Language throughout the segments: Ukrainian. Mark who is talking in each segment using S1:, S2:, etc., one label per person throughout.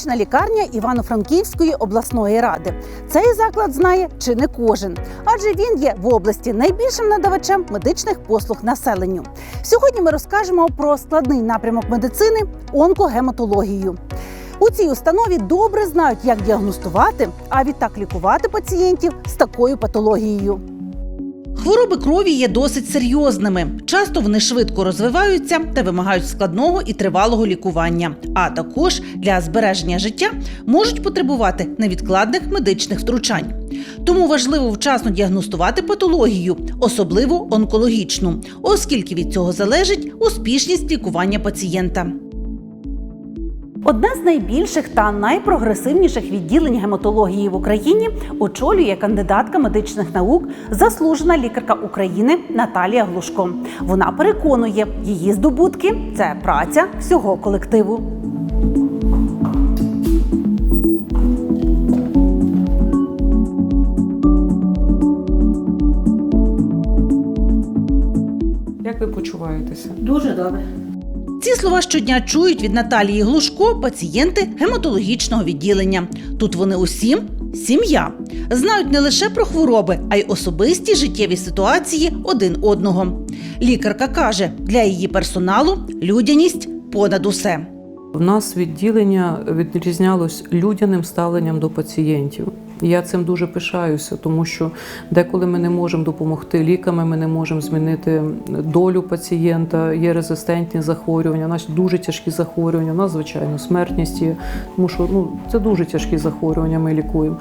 S1: клінічна лікарня Івано-Франківської обласної ради. Цей заклад знає чи не кожен, адже він є в області найбільшим надавачем медичних послуг населенню. Сьогодні ми розкажемо про складний напрямок медицини онкогематологію. У цій установі добре знають, як діагностувати, а відтак лікувати пацієнтів з такою патологією. Хвороби крові є досить серйозними. Часто вони швидко розвиваються та вимагають складного і тривалого лікування. А також для збереження життя можуть потребувати невідкладних медичних втручань. Тому важливо вчасно діагностувати патологію, особливо онкологічну, оскільки від цього залежить успішність лікування пацієнта. Одне з найбільших та найпрогресивніших відділень гематології в Україні очолює кандидатка медичних наук, заслужена лікарка України Наталія Глушко. Вона переконує, її здобутки це праця всього колективу.
S2: Як ви почуваєтеся?
S1: Дуже добре. Ці слова щодня чують від Наталії Глушко пацієнти гематологічного відділення. Тут вони усім сім'я. Знають не лише про хвороби, а й особисті життєві ситуації один одного. Лікарка каже, для її персоналу людяність понад усе.
S2: У нас відділення відрізнялось людяним ставленням до пацієнтів. Я цим дуже пишаюся, тому що деколи ми не можемо допомогти ліками, ми не можемо змінити долю пацієнта. Є резистентні захворювання, нас дуже тяжкі захворювання. У нас, звичайно, смертність є, тому що ну це дуже тяжкі захворювання. Ми лікуємо.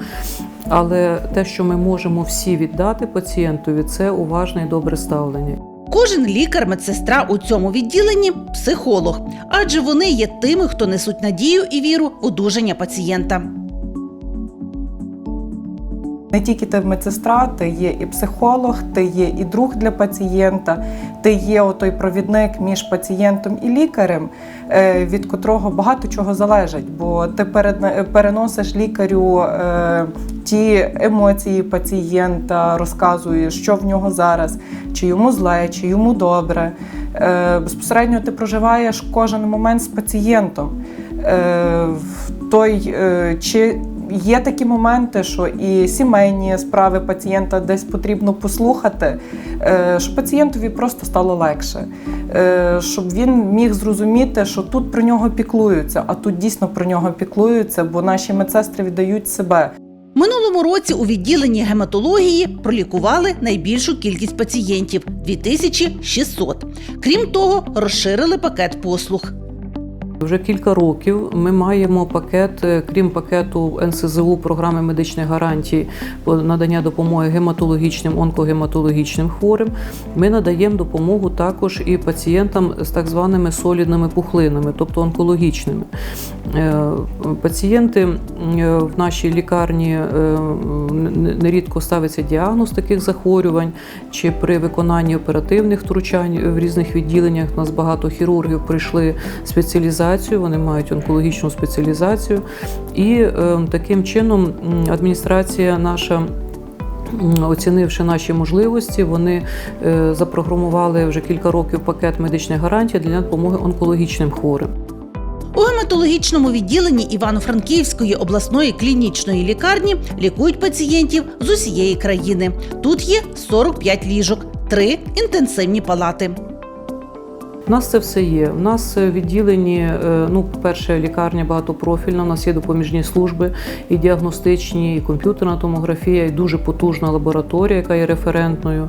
S2: Але те, що ми можемо всі віддати пацієнтові, це уважне і добре ставлення.
S1: Кожен лікар, медсестра у цьому відділенні психолог, адже вони є тими, хто несуть надію і віру в одужання пацієнта.
S3: Не тільки ти медсестра, ти є і психолог, ти є і друг для пацієнта, ти є отой провідник між пацієнтом і лікарем, е, від котрого багато чого залежить. Бо ти переносиш лікарю е, ті емоції пацієнта, розказуєш, що в нього зараз, чи йому зле, чи йому добре. Е, Безпосередньо ти проживаєш кожен момент з пацієнтом. Той, чи є такі моменти, що і сімейні справи пацієнта десь потрібно послухати, е, щоб пацієнтові просто стало легше, е, щоб він міг зрозуміти, що тут про нього піклуються, а тут дійсно про нього піклуються, бо наші медсестри віддають себе.
S1: Минулому році у відділенні гематології пролікували найбільшу кількість пацієнтів 2600. Крім того, розширили пакет послуг.
S2: Вже кілька років ми маємо пакет, е, крім пакету НСЗУ програми медичних гарантій по надання допомоги гематологічним, онкогематологічним хворим. Ми надаємо допомогу також і пацієнтам з так званими солідними пухлинами, тобто онкологічними. Е, Пацієнти е, в нашій лікарні е, нерідко ставиться діагноз таких захворювань, чи при виконанні оперативних втручань в різних відділеннях. У нас багато хірургів прийшли спеціалізацію, вони мають онкологічну спеціалізацію. І таким чином адміністрація наша. Оцінивши наші можливості, вони запрограмували вже кілька років пакет медичних гарантій для допомоги онкологічним хворим.
S1: У гематологічному відділенні Івано-Франківської обласної клінічної лікарні лікують пацієнтів з усієї країни. Тут є 45 ліжок, три інтенсивні палати.
S2: У нас це все є. У нас е, відділені, е, ну, по-перше, лікарня багатопрофільна, у нас є допоміжні служби, і діагностичні, і комп'ютерна томографія, і дуже потужна лабораторія, яка є референтною.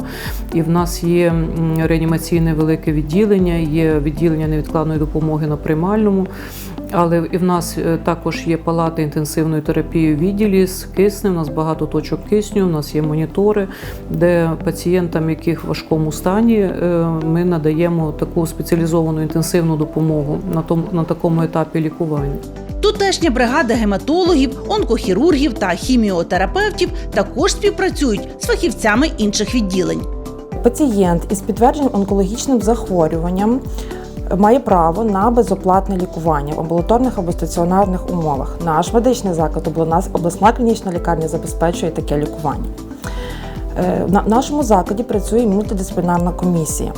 S2: І в нас є реанімаційне велике відділення, є відділення невідкладної допомоги на приймальному. Але і в нас е, також є палати інтенсивної терапії в відділі з киснем. У нас багато точок кисню, у нас є монітори, де пацієнтам, яких в важкому стані, е, ми надаємо таку спеціалізовану інтенсивну допомогу на тому на такому етапі лікування.
S1: Тутешня бригада гематологів, онкохірургів та хіміотерапевтів також співпрацюють з фахівцями інших відділень.
S4: Пацієнт із підтвердженим онкологічним захворюванням має право на безоплатне лікування в амбулаторних або стаціонарних умовах. Наш медичний заклад, обласна- клінічна лікарня забезпечує таке лікування. Е, На нашому закладі працює мультидисциплінарна комісія.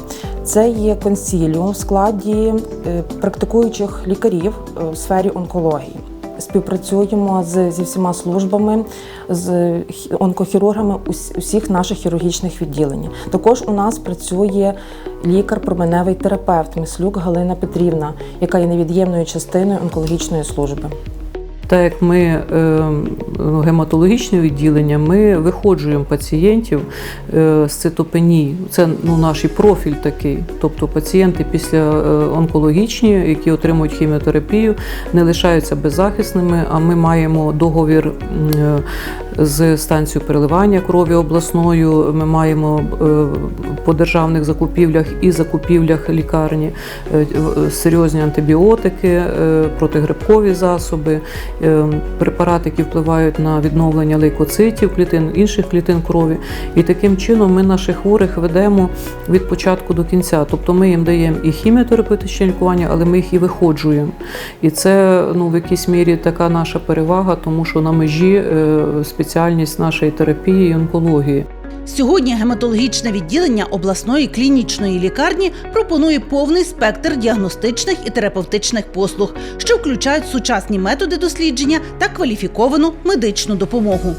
S4: Це є консіліум в складі е, практикуючих лікарів у сфері онкології. Співпрацюємо з, зі всіма службами, з онкохірургами усіх наших хірургічних відділень. Також у нас працює лікар-променевий терапевт Мислюк Галина Петрівна, яка є невід'ємною частиною онкологічної служби.
S2: Так як ми е, гематологічне відділення, ми виходжуємо пацієнтів е, з цитопенії. Це ну, наш профіль такий. Тобто пацієнти після е, онкологічні, які отримують хіміотерапію, не лишаються беззахисними, а ми маємо договір е, з станцією переливання крові обласною. Ми маємо по державних закупівлях і закупівлях лікарні серйозні антибіотики, протигрибкові засоби, препарати, які впливають на відновлення лейкоцитів, клітин, інших клітин крові. І таким чином ми наших хворих ведемо від початку до кінця. Тобто ми їм даємо і хіміотерапевтичне лікування, але ми їх і виходжуємо. І це ну, в якійсь мірі така наша перевага, тому що на межі е, спеціальність нашої терапії і онкології.
S1: Сьогодні гематологічне відділення обласної клінічної лікарні пропонує повний спектр діагностичних і терапевтичних послуг, що включають сучасні методи дослідження та кваліфіковану медичну допомогу.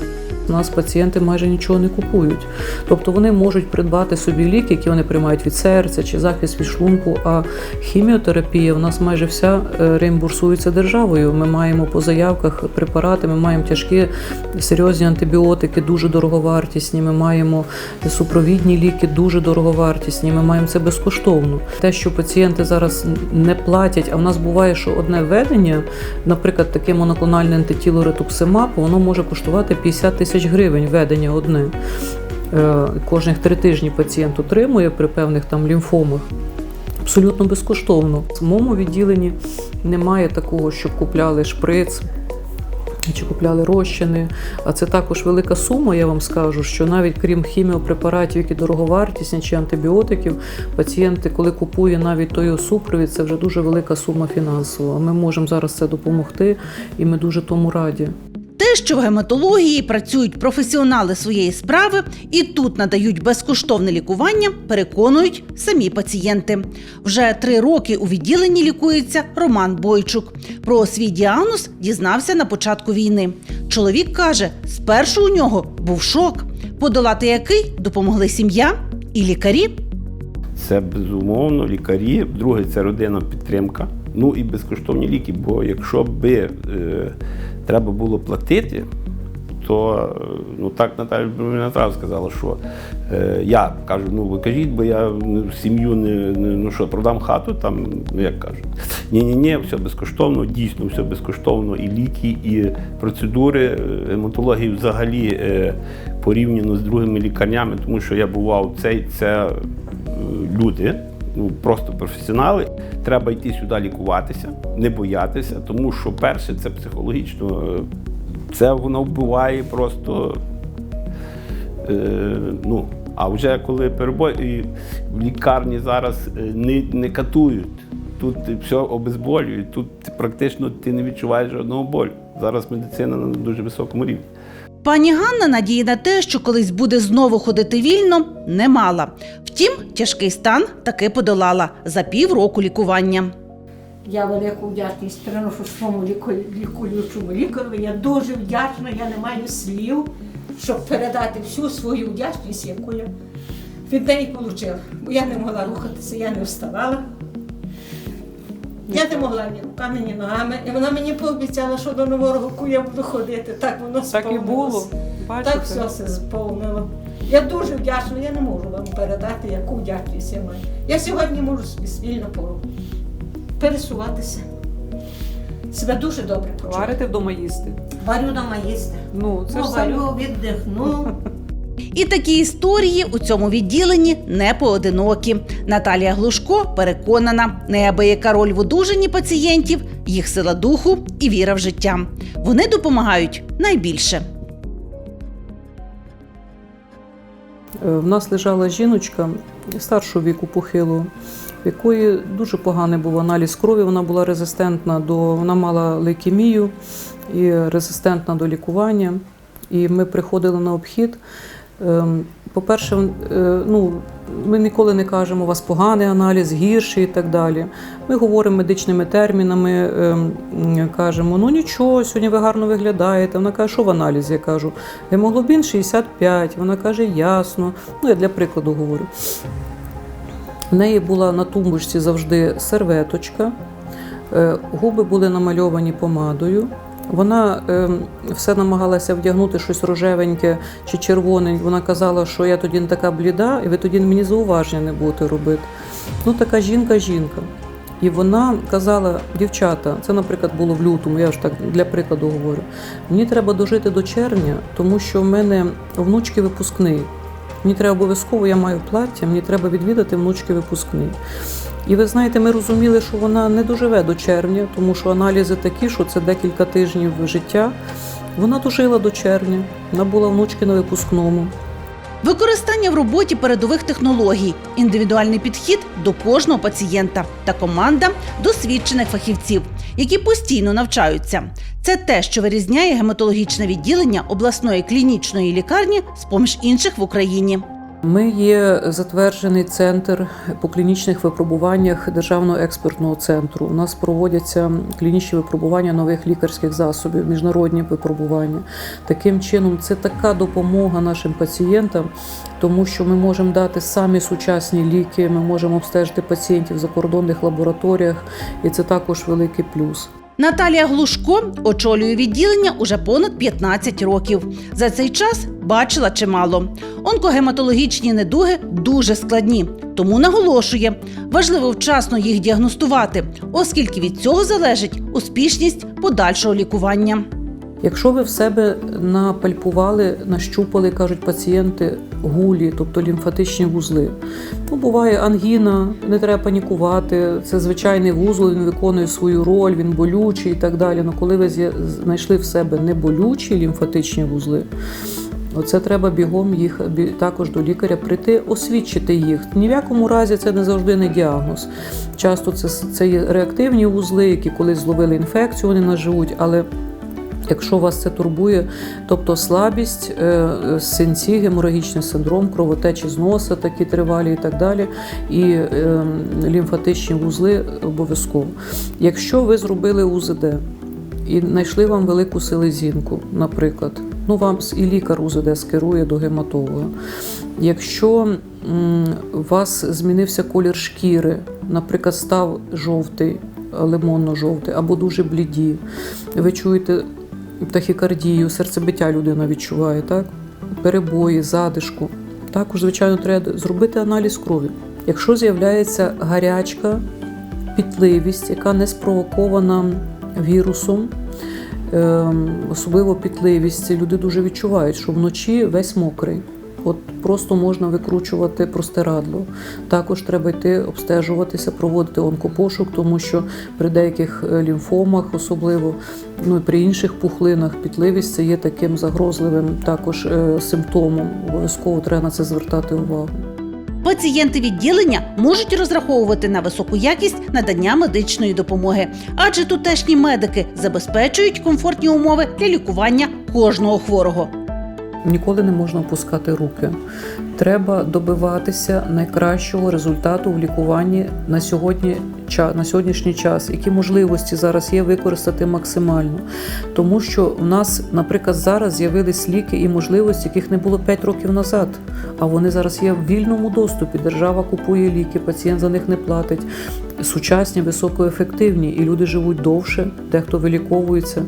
S2: У нас пацієнти майже нічого не купують. Тобто вони можуть придбати собі ліки, які вони приймають від серця чи захист від шлунку. А хіміотерапія у нас майже вся е, реімбурсується державою. Ми маємо по заявках препарати, ми маємо тяжкі серйозні антибіотики, дуже дороговартісні. Ми маємо супровідні ліки, дуже дороговартісні. Ми маємо це безкоштовно. Те, що пацієнти зараз не платять, а в нас буває, що одне введення, наприклад, таке моноклональне антитіло ретуксимаб, воно може коштувати 50 тисяч гривень введення одне. Е, Кожних три тижні пацієнт отримує при певних там лімфомах. Абсолютно безкоштовно. В моєму відділенні немає такого, щоб купляли шприц чи купляли розчини. А це також велика сума, я вам скажу, що навіть крім хіміопрепаратів, які дороговартісні чи антибіотиків, пацієнти, коли купує навіть той супровід, це вже дуже велика сума фінансова. Ми можемо зараз це допомогти, і ми дуже тому раді.
S1: Що в гематології працюють професіонали своєї справи і тут надають безкоштовне лікування, переконують самі пацієнти. Вже три роки у відділенні лікується Роман Бойчук. Про свій діагноз дізнався на початку війни. Чоловік каже, спершу у нього був шок, подолати який допомогли сім'я і лікарі.
S5: Це безумовно лікарі. Друге, це родинна підтримка. Ну і безкоштовні ліки. Бо якщо би е, треба було платити, то е, ну так Наталя Дмитрівна сказала, що е, я кажу, ну ви кажіть, бо я сім'ю не, не ну що, продам хату, там, ну як кажуть. Ні-ні, ні, все безкоштовно, дійсно все безкоштовно. І ліки, і процедури е, гематології взагалі е, порівняно з другими лікарнями, тому що я бував цей це е, люди, ну просто професіонали. Треба йти сюди лікуватися, не боятися, тому що перше це психологічно. е, Це воно вбиває просто. Е, ну, а вже коли перебой, і в лікарні зараз е, не, не катують. Тут все обезболюють, тут практично ти не відчуваєш жодного болю. Зараз медицина на дуже високому рівні.
S1: Пані Ганна надії на те, що колись буде знову ходити вільно, не мала. Втім, тяжкий стан таки подолала за півроку лікування.
S6: Я велику вдячність приношу своєму ліку- лікуючому лікарю. Я дуже вдячна, я не маю слів, щоб передати всю свою вдячність, яку я від неї отримала. Бо я не могла рухатися, я не вставала. Я не могла ні руками, ні ногами. І вона мені пообіцяла, що до нового року я буду ходити. Так воно
S2: Так і було. Бачите?
S6: Так все се сповнило. Я дуже вдячна, я не можу вам передати, яку вдячність я маю. Я сьогодні можу собі спільно пору пересуватися. Себе дуже добре почуваю.
S2: Варите вдома їсти.
S6: Варю дома їсти.
S2: Ну, це ж саме.
S6: Поварю, віддихну.
S1: І такі історії у цьому відділенні не поодинокі. Наталія Глушко переконана, неабияка роль в одужанні пацієнтів, їх сила духу і віра в життя. Вони допомагають найбільше.
S2: Е, В нас лежала жіночка старшого віку похилого, в якої дуже поганий був аналіз крові. Вона була резистентна до вона мала лейкемію і резистентна до лікування. І ми приходили на обхід. Ем, По-перше, е, ну, ми ніколи не кажемо, у вас поганий аналіз, гірший і так далі. Ми говоримо медичними термінами, е, кажемо, ну нічого, сьогодні ви гарно виглядаєте. Вона каже, що в аналізі? Я кажу, гемоглобін 65. Вона каже, ясно. Ну, я для прикладу говорю. В неї була на тумбочці завжди серветочка, е, губи були намальовані помадою. Вона е, все намагалася вдягнути щось рожевеньке чи червоне. Вона казала, що я тоді не така бліда, і ви тоді мені зауваження не будете робити. Ну, така жінка-жінка. І вона казала, дівчата, це, наприклад, було в лютому, я ж так для прикладу говорю. Мені треба дожити до червня, тому що в мене внучки випускний. Мені треба обов'язково, я маю плаття, мені треба відвідати внучки випускний. І ви знаєте, ми розуміли, що вона не доживе до червня, тому що аналізи такі, що це декілька тижнів життя. Вона дожила до червня, вона була внучки на випускному.
S1: Використання в роботі передових технологій, індивідуальний підхід до кожного пацієнта та команда досвідчених фахівців, які постійно навчаються. Це те, що вирізняє гематологічне відділення обласної клінічної лікарні з поміж інших в Україні.
S2: Ми є затверджений центр по клінічних випробуваннях Державного експертного центру. У нас проводяться клінічні випробування нових лікарських засобів, міжнародні випробування. Таким чином, це така допомога нашим пацієнтам, тому що ми можемо дати самі сучасні ліки, ми можемо обстежити пацієнтів в закордонних лабораторіях, і це також великий плюс.
S1: Наталія Глушко очолює відділення уже понад 15 років. За цей час бачила чимало. Онкогематологічні недуги дуже складні, тому наголошує, важливо вчасно їх діагностувати, оскільки від цього залежить успішність подальшого лікування.
S2: Якщо ви в себе напальпували, нащупали, кажуть пацієнти, гулі, тобто лімфатичні вузли. Ну, буває ангіна, не треба панікувати. Це звичайний вузол, він виконує свою роль, він болючий і так далі. Але коли ви знайшли в себе неболючі лімфатичні вузли, Оце треба бігом їх також до лікаря прийти, освідчити їх. Ні в якому разі це не завжди не діагноз. Часто це, це є реактивні вузли, які колись зловили інфекцію, вони нас живуть, але Якщо вас це турбує, тобто слабість, е, е, синці, геморагічний синдром, кровотечі з носа, такі тривалі і так далі, і е, лімфатичні вузли обов'язково. Якщо ви зробили УЗД і знайшли вам велику селезінку, наприклад, ну вам і лікар УЗД скерує до гематолога. Якщо у вас змінився колір шкіри, наприклад, став жовтий, лимонно-жовтий або дуже бліді, ви чуєте тахікардію, серцебиття людина відчуває, так? перебої, задишку. Також, звичайно, треба зробити аналіз крові. Якщо з'являється гарячка, пітливість, яка не спровокована вірусом, ем, особливо пітливість, люди дуже відчувають, що вночі весь мокрий. От просто можна викручувати простирадло. Також треба йти обстежуватися, проводити онкопошук, тому що при деяких е, лімфомах, особливо ну і при інших пухлинах, пітливість це є таким загрозливим також е, симптомом. Обов'язково треба на це звертати увагу.
S1: Пацієнти відділення можуть розраховувати на високу якість надання медичної допомоги, адже тутешні медики забезпечують комфортні умови для лікування кожного хворого.
S2: Ніколи не можна опускати руки. Треба добиватися найкращого результату в лікуванні на сьогодні на сьогоднішній час. Які можливості зараз є використати максимально, тому що в нас, наприклад, зараз з'явились ліки і можливості, яких не було 5 років назад. А вони зараз є в вільному доступі. Держава купує ліки, пацієнт за них не платить. Сучасні, високоефективні, і люди живуть довше, дехто виліковується.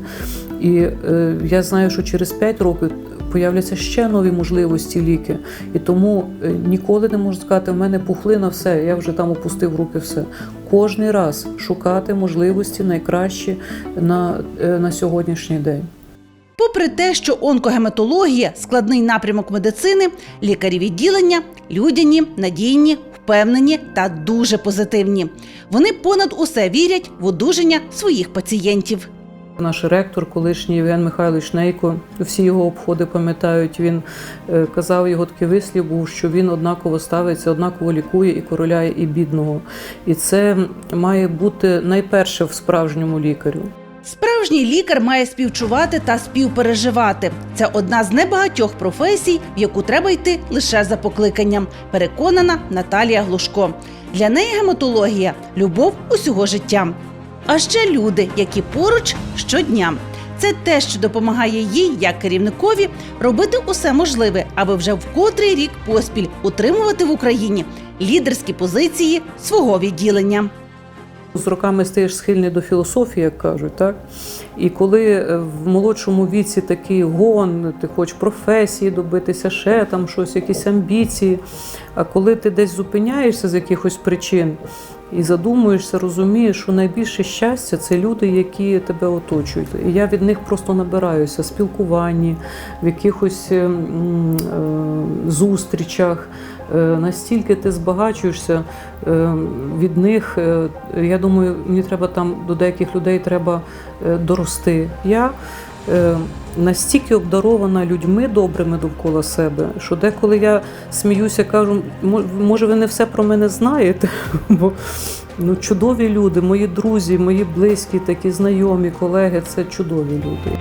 S2: І е, я знаю, що через 5 років появляться ще нові можливості ліки. І тому е, ніколи не можу сказати, в мене пухлина, все, я вже там опустив руки, все. Кожний раз шукати можливості найкращі на, е, на сьогоднішній день.
S1: Попри те, що онкогематологія складний напрямок медицини, лікарі відділення людяні, надійні, впевнені та дуже позитивні. Вони понад усе вірять в одужання своїх пацієнтів.
S2: Наш ректор, колишній Євген Михайлович Нейко, всі його обходи пам'ятають. Він е, казав, його такий вислів був, що він однаково ставиться, однаково лікує і короля, і бідного. І це має бути найперше в справжньому лікарю.
S1: Справжній лікар має співчувати та співпереживати. Це одна з небагатьох професій, в яку треба йти лише за покликанням. Переконана Наталія Глушко. Для неї гематологія любов усього життя. А ще люди, які поруч щодня. Це те, що допомагає їй, як керівникові, робити усе можливе, аби вже в котрий рік поспіль утримувати в Україні лідерські позиції свого відділення.
S2: З роками стаєш схильний до філософії, як кажуть, так? І коли е, в молодшому віці такий гон, ти хочеш професії добитися, ще там щось, якісь амбіції. А коли ти десь зупиняєшся з якихось причин і задумуєшся, розумієш, що найбільше щастя це люди, які тебе оточують. І я від них просто набираюся в спілкуванні, в якихось е, м, е, зустрічах. Е, Настільки ти збагачуєшся е, від них. е, Я думаю, мені треба там до деяких людей треба дорости. Я настільки обдарована людьми добрими довкола себе, що деколи я сміюся, кажу, «Мо- може, ви не все про мене знаєте, бо ну, чудові люди, мої друзі, мої близькі, такі знайомі, колеги це чудові люди.